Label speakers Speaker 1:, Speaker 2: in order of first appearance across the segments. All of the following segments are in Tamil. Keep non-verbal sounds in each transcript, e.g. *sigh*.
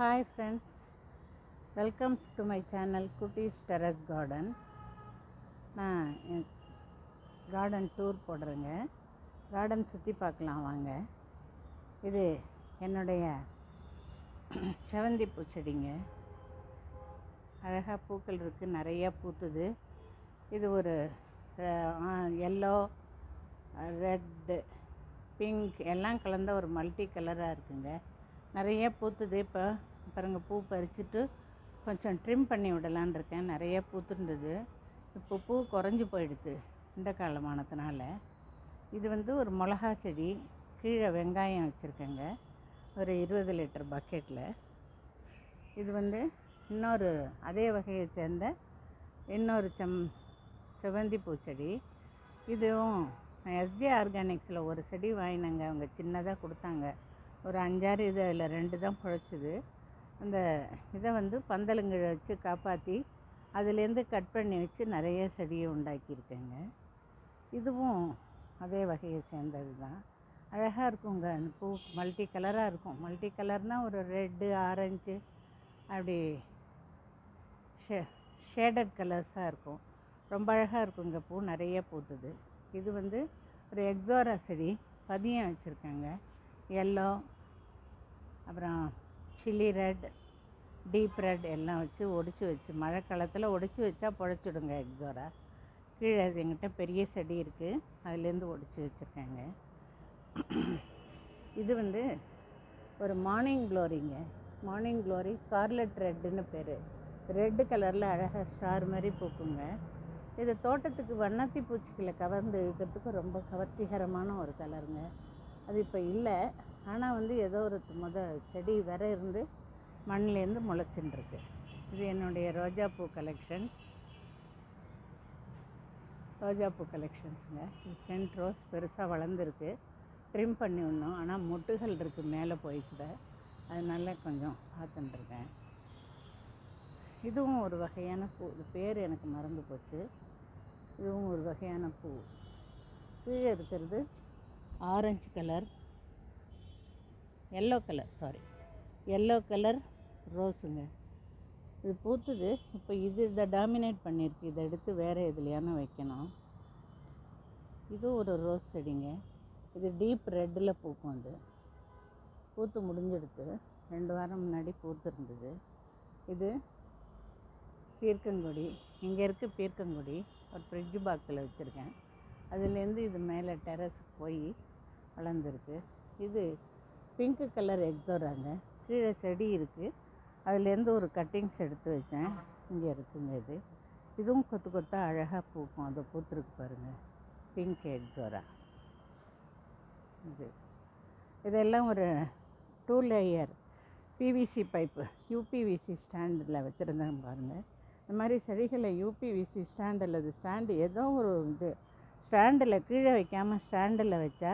Speaker 1: Hi friends welcome to my channel குட்டீஸ் டெரஸ் கார்டன் நான் கார்டன் டூர் போடுறேங்க. கார்டன் சுற்றி பார்க்கலாம் வாங்க. இது என்னுடைய செவந்தி பூச்செடிங்க அழகாக பூக்கள் இருக்குது நிறையா பூத்துது. இது ஒரு எல்லோ ரெட்டு பிங்க் எல்லாம் கலந்த ஒரு மல்டி கலராக இருக்குங்க. நிறைய பூத்துது இப்போ. பாருங்க பூ பறிச்சுட்டு கொஞ்சம் ட்ரிம் பண்ணி விடலான் இருக்கேன். நிறைய பூத்துருந்தது. இப்போ பூ குறைஞ்சி போயிடுது இந்த காலமானதுனால. இது வந்து ஒரு மிளகா செடி கீழே வெங்காயம் வச்சுருக்கேங்க. ஒரு இருபது லிட்டர் பக்கெட்டில் இது வந்து இன்னொரு அதே வகையை சேர்ந்த இன்னொரு செம் செவந்தி பூச்செடி இதுவும் எஸ்ஜே ஆர்கானிக்ஸில் ஒரு செடி வாங்கினாங்க. அவங்க சின்னதாக கொடுத்தாங்க. ஒரு அஞ்சாறு இது அதில் ரெண்டு தான் பிழைச்சிது. அந்த இதை வந்து பந்தலுங்களை வச்சு காப்பாற்றி அதுலேருந்து கட் பண்ணி வச்சு நிறைய செடியை உண்டாக்கியிருக்கேங்க. இதுவும் அதே வகையை சேர்ந்தது தான். அழகாக இருக்குங்க. அந்த பூ மல்டி கலராக இருக்கும். மல்டி கலர்னால் ஒரு ரெட்டு ஆரஞ்சு அப்படி ஷே ஷேடட் கலர்ஸாக இருக்கும். ரொம்ப அழகாக இருக்குங்க. பூ நிறைய பூத்துது. இது வந்து ஒரு எக்ஸோரா செடி. பதியம் வச்சுருக்காங்க. எல்லோ அப்புறம் சில்லி ரெட் டீப் ரெட் எல்லாம் வச்சு ஒடிச்சு வச்சு மழை காலத்தில் ஒடிச்சு வச்சா பொழைச்சிடுங்க எக்ஸோரா. கீழே அது எங்கிட்ட பெரிய செடி இருக்குது அதுலேருந்து ஒடிச்சு வச்சுருக்காங்க. இது வந்து ஒரு மார்னிங் க்ளோரிங்க. மார்னிங் க்ளோரி ஸ்கார்லெட் ரெட்டுன்னு பேர். ரெட்டு கலரில் அழகாக ஸ்டார் மாதிரி பூக்குங்க. இது தோட்டத்துக்கு வண்ணத்தி பூச்சிகளை கவர்ந்து இழுக்கிறதுக்கு ரொம்ப கவர்ச்சிகரமான ஒரு கலருங்க. அது இப்போ இல்லை. ஆனால் வந்து ஏதோ ஒரு முத செடி வர இருந்து மண்ணிலேருந்து முளைச்சின்ருக்கு. இது என்னுடைய ரோஜாப்பூ கலெக்ஷன்ஸ் ரோஜாப்பூ கலெக்ஷன்ஸுங்க இது சென்ட் ரோஸ் பெருசாக வளர்ந்துருக்கு. ட்ரிம் பண்ணி விடணும் ஆனால் மொட்டுகள் இருக்குது மேலே போய் கூட. அதனால கொஞ்சம் பார்த்துட்டுருக்கேன் இதுவும் ஒரு வகையான பூ. இது பேர் எனக்கு மறந்து போச்சு. இதுவும் ஒரு வகையான பூ. கீழே இருக்கிறது orange colour. Yellow colour sorry yellow colour ரோஸுங்க இது பூத்துது. இப்போ இது இதை டாமினேட் பண்ணியிருக்கு. இதை எடுத்து வேறு எதுலையான வைக்கணும். இது ஒரு ரோஸ் செடிங்க. இது டீப் ரெட்டில் பூக்கும் அது. பூத்து முடிஞ்செடுத்து. ரெண்டு வாரம் முன்னாடி பூத்துருந்தது. இது பீர்க்கங்கொடி. இங்கே இருக்க பீர்க்கங்கொடி. ஒரு ஃப்ரிட்ஜ் பாக்ஸில் வச்சுருக்கேன். அதுலேருந்து இது மேலே டெரஸுக்கு போய் வளர்ந்துருக்கு. இது பிங்க்கு கலர் எக்ஸோராங்க. கீழே செடி இருக்குது அதுலேருந்து ஒரு கட்டிங்ஸ் எடுத்து வச்சேன். இங்கே இருக்குங்க இது. இதுவும் கொத்து கொத்தாக அழகாக பூக்கும். அதை பூத்துருக்கு பாருங்கள் பிங்க் எக்ஸோரா. இது. இதெல்லாம் ஒரு two layer. PVC pipe. UPVC ஸ்டாண்டில் வச்சுருந்தேன் பாருங்கள் இந்த மாதிரி செடிகளை யூபிவிசி ஸ்டாண்ட் அல்லது ஸ்டாண்டு ஏதோ ஒரு இது. ஸ்டாண்டில் கீழே வைக்காமல் ஸ்டாண்டில் வச்சா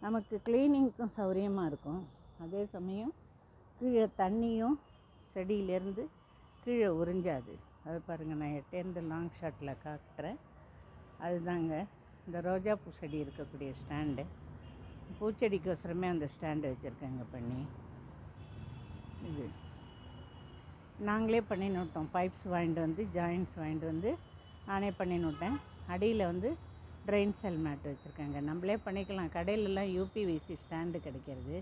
Speaker 1: நமக்கு க்ளீனிங்க்கும் சௌரியமாக இருக்கும். அதே சமயம் கீழே தண்ணியும் செடியிலேருந்து கீழே உறிஞ்சாது. அது பாருங்கள் நான் எட்டேருந்து லாங் ஷாட்டில் காட்டுறேன். அதுதாங்க இந்த ரோஜாப்பூ செடி இருக்கக்கூடிய ஸ்டாண்டு. பூச்செடிக்கோசரமே அந்த ஸ்டாண்டு வச்சுருக்கேங்க பண்ணி. இது. நாங்களே பண்ணி நோட்டோம் பைப்ஸ் வாங்கிட்டு வந்து ஜாயின்ஸ் வாங்கிட்டு வந்து நானே பண்ணி நோட்டேன் அடியில் வந்து ட்ரெயின் செல் மேட் வச்சுருக்காங்க. நம்மளே பண்ணிக்கலாம். கடையிலலாம் யூபிவிசி ஸ்டாண்டு கிடைக்கிறது.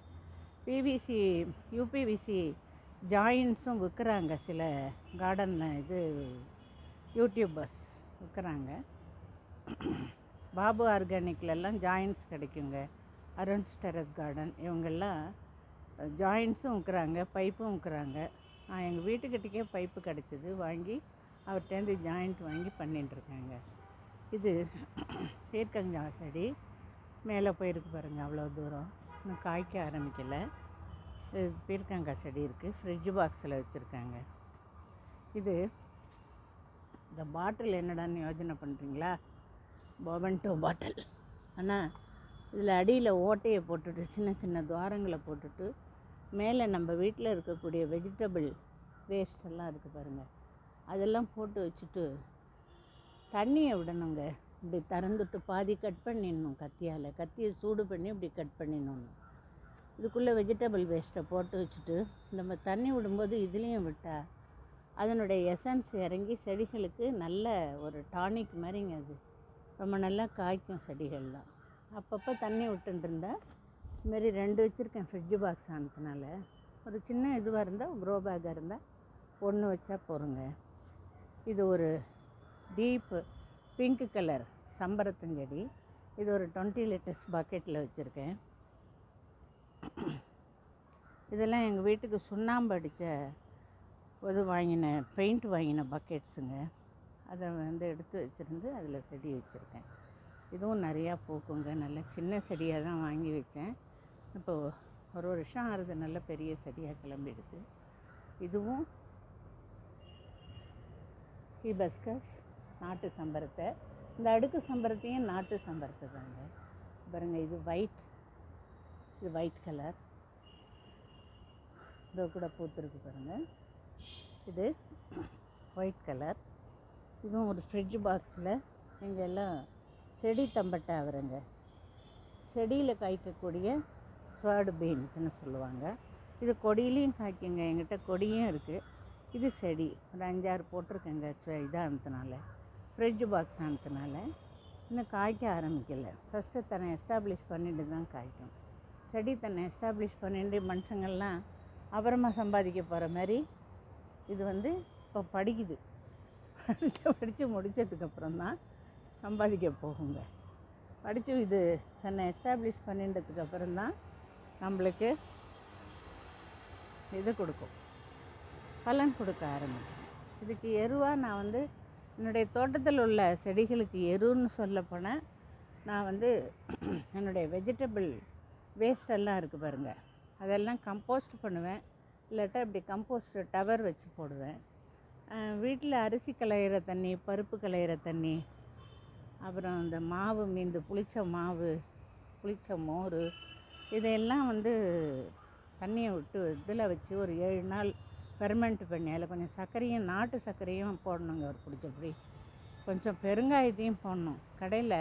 Speaker 1: பிவிசி யூபிவிசி ஜாயின்ஸும் விற்கிறாங்க சில கார்டனில் இது யூடியூபர்ஸ் விற்கிறாங்க பாபு ஆர்கானிக்லலாம் ஜாயின்ஸ் கிடைக்குங்க. அருண் டெரஸ் கார்டன் இவங்கெல்லாம் ஜாயின்ஸும் விற்கிறாங்க பைப்பும் விற்கிறாங்க நான் எங்கள் வீட்டுக்கிட்டக்கே பைப்பு கிடச்சிது. வாங்கி அவர்கிட்டேருந்து ஜாயிண்ட் வாங்கி பண்ணிட்டுருக்காங்க. இது பீர்க்கங்காய் செடி. மேலே போயிருக்கு பாருங்கள் அவ்வளோ தூரம். இன்னும் காய்க்க ஆரம்பிக்கலை. இது பீர்க்கங்காய் செடி இருக்குது ஃப்ரிட்ஜ் பாக்ஸில் வச்சுருக்காங்க. இது இந்த பாட்டில் என்னடான்னு யோஜனை பண்ணுறீங்களா பொவன்டோ பாட்டில் ஆனால் இதில் அடியில் ஓட்டையை போட்டுட்டு சின்ன சின்ன துவாரங்களை போட்டுட்டு மேலே நம்ம வீட்டில் இருக்கக்கூடிய வெஜிடபிள் வேஸ்டெல்லாம் இருக்குது பாருங்கள் அதெல்லாம் போட்டு வச்சுட்டு தண்ணியை விடணுங்க. இப்படி திறந்துட்டு பாதி கட் பண்ணிடணும் கத்தியால். கத்தியை சூடு பண்ணி இப்படி கட் பண்ணிடணும். இதுக்குள்ளே வெஜிடபிள் வேஸ்ட்டை போட்டு வச்சுட்டு நம்ம தண்ணி விடும்போது இதுலேயும் விட்டால் அதனுடைய எசன்ஸ் இறங்கி செடிகளுக்கு நல்ல ஒரு டானிக் மாதிரிங்க அது. ரொம்ப நல்லா காய்க்கும் செடிகள்லாம். அப்பப்போ தண்ணி விட்டுருந்தால் இருந்தால் இதுமாரி ரெண்டு வச்சுருக்கேன் ஃப்ரிட்ஜ் பாக்ஸ் ஆனதுனால. ஒரு சின்ன இதுவாக இருந்தால் க்ரோ பேக்காக இருந்தால் ஒன்று வச்சா போகிறோங்க இது ஒரு டீப்பு பிங்க் கலர் சம்பரத்தஞ்செடி இது ஒரு டுவெண்ட்டி லிட்டர்ஸ் பக்கெட்டில் வச்சுருக்கேன். இதெல்லாம் எங்கள் வீட்டுக்கு சுண்ணாம்பு அடித்த இது வாங்கின பெயிண்ட் வாங்கின பக்கெட்ஸுங்க. அதை வந்து எடுத்து வச்சுருந்து அதில் செடி வச்சுருக்கேன். இதுவும் நிறையா பூக்குங்க. நல்ல சின்ன செடியாக தான் வாங்கி வச்சேன். இப்போது ஒரு வருஷம் ஆறுது நல்ல பெரிய செடியாக கிளம்பிடுது. இதுவும் ஹிபஸ்கஸ் நாட்டு சம்பரத்தை. இந்த அடுக்கு சம்பரத்தையும் நாட்டு சம்பரத்தை தாங்க. பாருங்க இது ஒயிட் இது ஒயிட் கலர் இதோ கூட பூத்துருக்கு பாருங்கள் இது ஒயிட் கலர் இதுவும் ஒரு ஃப்ரிட்ஜ் பாக்ஸில் இங்கே எல்லாம் செடி தம்பட்டை அவருங்க. செடியில் காய்க்கக்கூடிய ஸ்வாடு பீன்ஸ்னு சொல்லுவாங்க. இது கொடியிலையும் காய்க்குங்க. எங்கிட்ட கொடியும் இருக்குது இது செடி. ஒரு அஞ்சாறு போட்டிருக்கேங்க. இதாக ஆனதுனால ஃப்ரிட்ஜ் பாக்ஸ் ஆனதுனால இன்னும் காய்க்க ஆரம்பிக்கலை. ஃபஸ்ட்டு தன்னை எஸ்டாப்ளிஷ் பண்ணிட்டு தான் காய்க்கும். செடி தன்னை எஸ்டாப்ளிஷ் பண்ணிட்டு மனுஷங்கள்லாம் அப்புறமா சம்பாதிக்க போகிற மாதிரி இது வந்து இப்போ படிக்குது. படித்து படித்து முடித்ததுக்கப்புறம் தான் சம்பாதிக்க போகுங்க. படித்து இது தன்னை எஸ்டாப்ளிஷ் பண்ணிட்டதுக்கப்புறம் தான் நம்மளுக்கு இது கொடுக்கும். பலன் கொடுக்க ஆரம்பிக்கும். இதுக்கு எருவாக நான் வந்து என்னுடைய தோட்டத்தில் உள்ள செடிகளுக்கு எருன்னு சொல்லப்போனால் நான் வந்து என்னுடைய வெஜிடபிள் வேஸ்டெல்லாம் இருக்குது பாருங்கள் அதெல்லாம் கம்போஸ்ட் பண்ணுவேன். இல்லாட்டா இப்படி கம்போஸ்ட் டவர் வச்சு போடுவேன். வீட்டில் அரிசி களையிற தண்ணி பருப்பு களையிற தண்ணி அப்புறம் இந்த மாவு மீந்து புளிச்ச மாவு புளிச்ச மோர் இதையெல்லாம் வந்து தண்ணியை விட்டு இதில் வச்சு ஒரு ஏழு நாள் ஃபெர்மெண்ட் பண்ணி அதில் கொஞ்சம் சர்க்கரையும் நாட்டு சர்க்கரையும் போடணுங்க ஒரு பிடிச்சபடி கொஞ்சம் பெருங்காயத்தையும் போடணும். கடையில்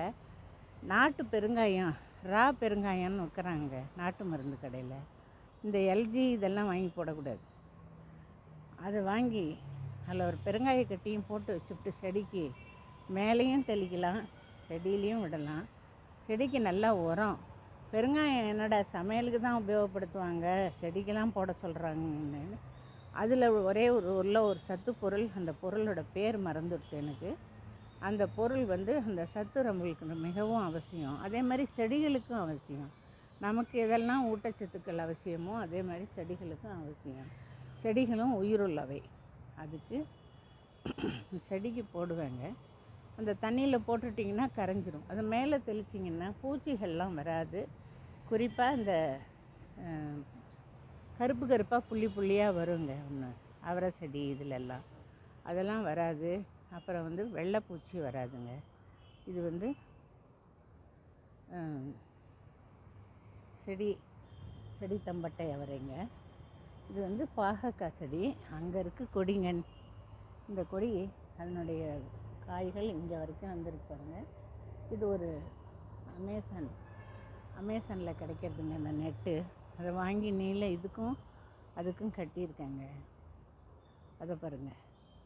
Speaker 1: நாட்டு பெருங்காயம் ரா பெருங்காயம்னு விற்கிறாங்க நாட்டு மருந்து கடையில். இந்த எல்ஜி இதெல்லாம் வாங்கி போடக்கூடாது. அதை வாங்கி அதில் ஒரு பெருங்காய கட்டியும் போட்டு வச்சுட்டு செடிக்கு மேலேயும் தெளிக்கலாம் செடியிலையும் விடலாம். செடிக்கு நல்லா உரம். பெருங்காயம் என்னடா சமையலுக்கு தான் உபயோகப்படுத்துவாங்க? செடிக்கெல்லாம் போட சொல்கிறாங்கன்னு அதில் ஒரே ஒரு உள்ள ஒரு சத்து பொருள் அந்த பொருளோட பேர் மறந்துடுச்சு எனக்கு. அந்த பொருள் வந்து அந்த சத்து நம்மளுக்கு மிகவும் அவசியம். அதே மாதிரி செடிகளுக்கும் அவசியம். நமக்கு எதெல்லாம் ஊட்டச்சத்துக்கள் அவசியமோ அதே மாதிரி செடிகளுக்கும் அவசியம். செடிகளும் உயிருள்ளவை. அதுக்கு செடிக்கு போடுவேங்க. அந்த தண்ணியில் போட்டுட்டிங்கன்னா கரைஞ்சிரும். அது மேலே தெளிச்சிங்கன்னா பூச்சிகள்லாம் வராது. குறிப்பாக இந்த கருப்பு கருப்பாக புள்ளி புள்ளியாக வருங்க ஒன்று அவரை செடி இதிலெல்லாம். அதெல்லாம் வராது. அப்புறம் வந்து வெள்ளைப்பூச்சி வராதுங்க. இது வந்து செடி செடி தம்பட்டை அவரைங்க. இது வந்து பாகக்காய் செடி. அங்கே இருக்குது கொடிங்கன். இந்த கொடி அதனுடைய காய்கள் இங்கே வரைக்கும் வந்திருக்கு இது ஒரு அமேசான். அமேசானில் கிடைக்கிறதுங்க இந்த நெட்டு. அதை வாங்கி நீல இதுக்கும் அதுக்கும் கட்டியிருக்கேங்க. அதை பாருங்கள்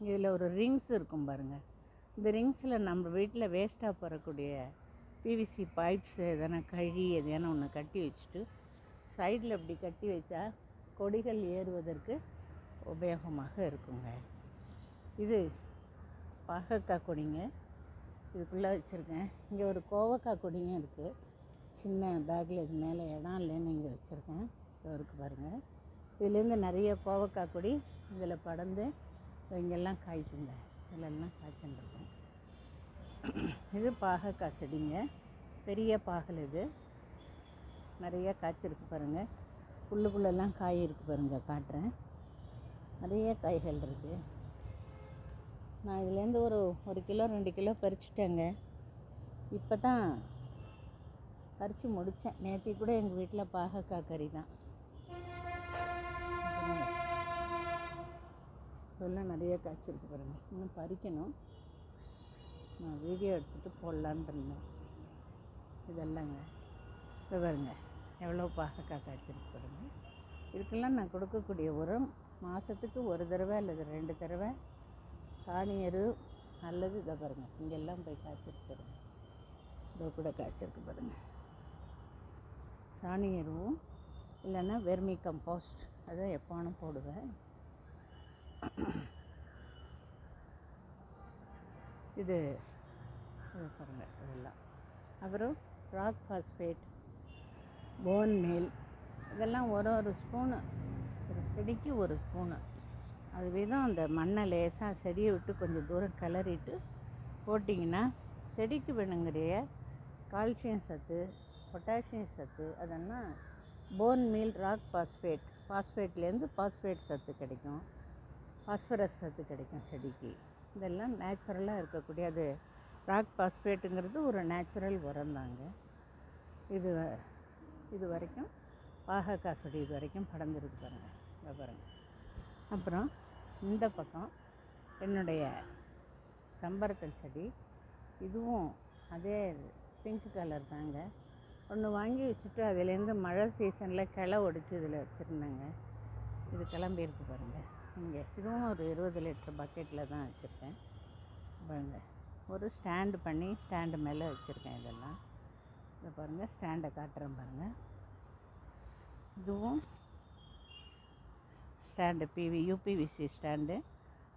Speaker 1: இதில் ஒரு ரிங்ஸ் இருக்கும் பாருங்கள் இந்த ரிங்ஸில் நம்ம வீட்டில் வேஸ்ட்டாக போகக்கூடிய பிவிசி பைப்ஸ் எதனா கழி எதையான ஒன்று கட்டி வச்சுட்டு சைடில் இப்படி கட்டி வச்சா கொடிகள் ஏறுவதற்கு உபயோகமாக இருக்குங்க. இது பாகக்காய் கொடிங்க. இதுக்குள்ளே வச்சுருக்கேன். இங்கே ஒரு கோவக்காய் கொடியும் இருக்குது சின்ன பேக்கில் இது மேலே இடம் இல்லைன்னு இங்கே வச்சுருக்கேன். இதோ பாருங்கள் இதுலேருந்து நிறைய கோவக்காய் கொடி இதில் படர்ந்து இங்கெல்லாம் காய்ச்சுங்க. இதிலெல்லாம் காய்ச்சுருக்கேன் இது பாகக்காய் செடிங்க. பெரிய பாகல் இது. நிறைய காய்ச்சிருக்கு பாருங்கள் புல்லுக்குள்ளெல்லாம் காய் இருக்கு பாருங்கள் காட்டுறேன். நிறைய காய்கள் இருக்குது நான் இதுலேருந்து ஒரு ஒரு கிலோ ரெண்டு கிலோ பறிச்சுட்டேங்க. இப்போ தான் பறித்து முடித்தேன் நேற்று கூட எங்கள் வீட்டில் பாகக்காய் கறி தான். இதெல்லாம் நிறைய காய்ச்சிருக்கு பாருங்கள் இன்னும் பறிக்கணும். நான் வீடியோ எடுத்துகிட்டு போடலான்னு இருந்தேன் இதெல்லாங்க. இப்போ பாருங்க. எவ்வளோ பாகக்காய் காய்ச்சிருக்கு பாருங்க. இதுக்கெல்லாம் நான் கொடுக்கக்கூடிய உரம் மாதத்துக்கு ஒரு தடவை அல்லது ரெண்டு தடவை சாணி எரு அல்லது இதை பாருங்கள் இங்கெல்லாம் போய் காய்ச்சிருக்கு பாருங்க. இதோ கூட காய்ச்சிருக்கு பாருங்கள் சாணி எருவும் இல்லைன்னா வெர்மி கம்போஸ்ட் அதை எப்போனும் போடுவேன். இது இது பாருங்கள் இதெல்லாம். அப்புறம் ராக் ஃபாஸ்பேட் போன் மீல் இதெல்லாம் ஒரு ஒரு ஸ்பூனு ஒரு செடிக்கு ஒரு ஸ்பூனு அது விதம் அந்த மண்ணை லேசாக செடியை விட்டு கொஞ்சம் தூரம் கிளறிட்டு போட்டிங்கன்னா செடிக்கு வேணுங்கிற கால்சியம் சத்து பொட்டாசியம் சத்து அதெல்லாம் போன் மீல் ராக் பாஸ்பேட் பாஸ்பேட்லேருந்து பாஸ்பேட் சத்து கிடைக்கும். பாஸ்பரஸ் சத்து கிடைக்கும் செடிக்கு. இதெல்லாம் நேச்சுரலாக இருக்கக்கூடிய அது ராக் பாஸ்பேட்டுங்கிறது ஒரு நேச்சுரல் உரம் தாங்க. இது இது வரைக்கும் பாகக்காய் செடி இது வரைக்கும் படர்ந்துருக்கு பாருங்கள் இதை பாருங்கள் அப்புறம் இந்த பக்கம் என்னுடைய சம்பரத்தல் செடி. இதுவும் அதே பிங்க் கலர் தாங்க. ஒன்று வாங்கி வச்சுட்டு அதுலேருந்து மழை சீசனில் கிளை ஒடிச்சு இதில் வச்சுருந்தேங்க. இது கிளம்பியிருக்கு பாருங்கள் இங்கே இதுவும் ஒரு இருபது லிட்டர் பக்கெட்டில் தான் வச்சுருக்கேன். பாருங்கள் ஒரு ஸ்டாண்டு பண்ணி ஸ்டாண்டு மேலே வச்சுருக்கேன் இதெல்லாம். இதை பாருங்கள் ஸ்டாண்டை காட்டுறேன் பாருங்கள் இதுவும் ஸ்டாண்டு பிவி யூபிவிசி ஸ்டாண்டு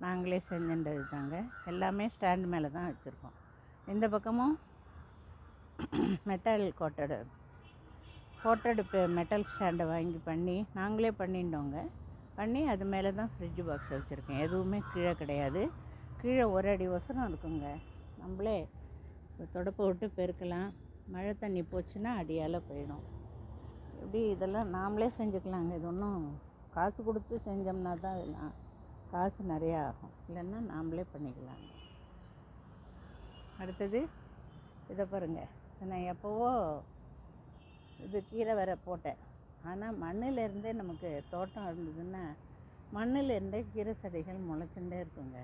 Speaker 1: நாங்களே செஞ்சுட்டது தாங்க எல்லாமே ஸ்டாண்டு மேலே தான் வச்சுருக்கோம். இந்த பக்கமும் மெட்டல் கோட்டடு கோட்டடு மெட்டல் ஸ்டாண்டை வாங்கி பண்ணி நாங்களே பண்ணிட்டோங்க. பண்ணி அது மேலே தான் ஃப்ரிட்ஜ் பாக்ஸ் வச்சுருக்கேன். எதுவுமே கீழே கிடையாது. கீழே ஒரு அடி ஒசரம் இருக்குங்க. நம்மளே தொடப்பை விட்டு பெருக்கலாம். மழை தண்ணி போச்சுன்னா அடியால் போயிடும். எப்படி இதெல்லாம் நாமளே செஞ்சுக்கலாங்க. இது ஒன்றும் காசு கொடுத்து செஞ்சோம்னா தான் இதெல்லாம் காசு நிறையா ஆகும். இல்லைன்னா நாமளே பண்ணிக்கலாங்க. அடுத்தது இதை பாருங்கள் நான் எப்போவோ இது கீரை வேற போட்டேன். ஆனால் மண்ணிலேருந்தே நமக்கு தோட்டம் இருந்ததுன்னா மண்ணிலேருந்தே கீரை செடிகள் முளைச்சுட்டே இருக்குங்க.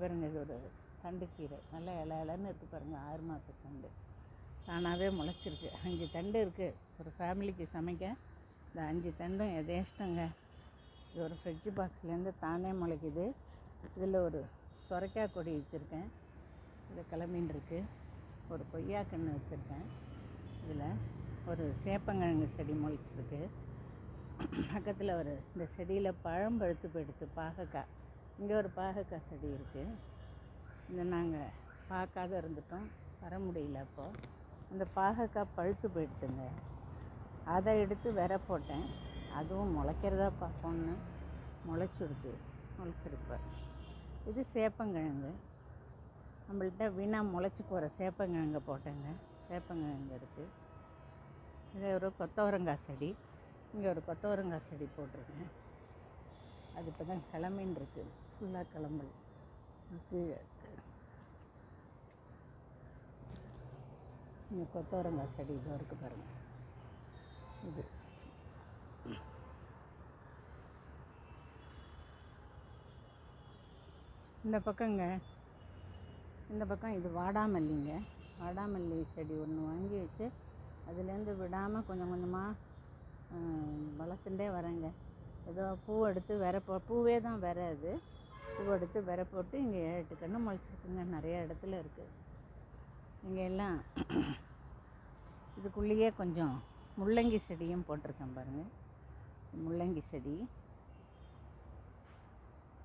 Speaker 1: பாருங்க இது ஒரு தண்டு கீரை. நல்லா இலை இலைன்னு இருக்குது பாருங்கள் ஆறு மாத தண்டு. தானாகவே முளைச்சிருக்கு. அஞ்சு தண்டு இருக்குது ஒரு ஃபேமிலிக்கு சமைக்க. இந்த அஞ்சு தண்டும் எதேஷ்டங்க இது ஒரு ஃப்ரிட்ஜ் பாக்ஸ்லேருந்து தானே முளைக்குது. இதில் ஒரு சுரைக்காய் கொடி வச்சுருக்கேன். இது கிளம்பின்னு இருக்குது ஒரு கொய்யா கன்று வச்சுருக்கேன். இதில் ஒரு சேப்பங்கிழங்கு செடி முளைச்சிருக்கு. பக்கத்தில் ஒரு இந்த செடியில் பழம் பழுத்து போயிடுத்து பாகக்காய். இங்கே ஒரு பாகக்காய் செடி இருக்குது இந்த நாங்கள் பார்க்காத இருந்துட்டோம் வர முடியல அப்போது அந்த பாகக்காய் பழுத்து போயிடுச்சுங்க அதை எடுத்து விர போட்டேன். அதுவும் முளைக்கிறதா பார்ப்போம்னு முளைச்சிடுது முளைச்சிருப்பேன் இது சேப்பங்கிழங்கு. நம்மள்ட்ட வீணாக முளைச்சி போகிற சேப்பங்கிழங்கு போட்டேங்க. சேப்பங்கிழங்கு இருக்குது இது ஒரு கொத்தவரங்காய் செடி. இங்கே ஒரு கொத்தவரங்காய் செடி போட்டிருக்கேன். அது இப்போ தான் கிளம்பின்னு இருக்குது ஃபுல்லாக கிளம்பல். கீழே இங்கே கொத்தவரங்காய் செடி இதோ இருக்குது பாருங்கள் இது. இந்த பக்கங்க இந்த பக்கம் இது வாடாமல்லிங்க. வாடாமல்லி செடி ஒன்று வாங்கி வச்சு அதுலேருந்து விடாமல் கொஞ்சம் கொஞ்சமாக வளர்த்துட்டே வரேங்க. ஏதோ பூ எடுத்து விர போ பூவே தான் விர அது. பூ எடுத்து விர போட்டு இங்கே எட்டு கன்று முளைச்சிருக்குங்க. நிறைய இடத்துல இருக்குது இங்கே எல்லாம் *clears throat* இதுக்குள்ளேயே கொஞ்சம் முள்ளங்கி செடியும் போட்டிருக்கேன் பாருங்கள் முள்ளங்கி செடி.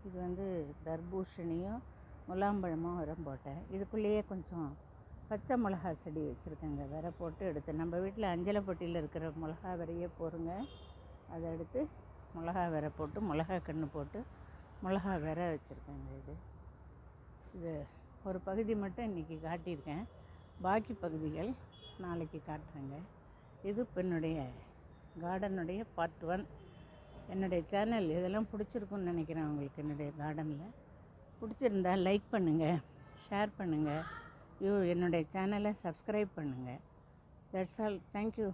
Speaker 1: இது வந்து தர்பூஷணியும் முலாம்பழமும் உரம் போட்டேன். இதுக்குள்ளேயே கொஞ்சம் பச்சை மிளகா செடி வச்சுருக்கேங்க. விரை போட்டு எடுத்து நம்ம வீட்டில் அஞ்சலை பொட்டியில் இருக்கிற மிளகா விரையே போருங்க அதை எடுத்து மிளகா விரை போட்டு மிளகா கன்று போட்டு மிளகா விரை வச்சுருக்கேங்க இது. இது ஒரு பகுதி மட்டும் இன்றைக்கி காட்டியிருக்கேன். பாக்கி பகுதிகள் நாளைக்கு காட்டுறேங்க. இது பெண்ணுடைய என்னுடைய கார்டனுடைய பார்ட் ஒன் என்னுடைய சேனல் இதெல்லாம் பிடிச்சிருக்குன்னு நினைக்கிறேன் உங்களுக்கு என்னுடைய கார்டனில் பிடிச்சிருந்தா லைக் பண்ணுங்கள் ஷேர் பண்ணுங்கள் யூ என்னுடைய சேனலை சப்ஸ்கிரைப் பண்ணுங்கள் தட்ஸ் ஆல் தேங்க்யூ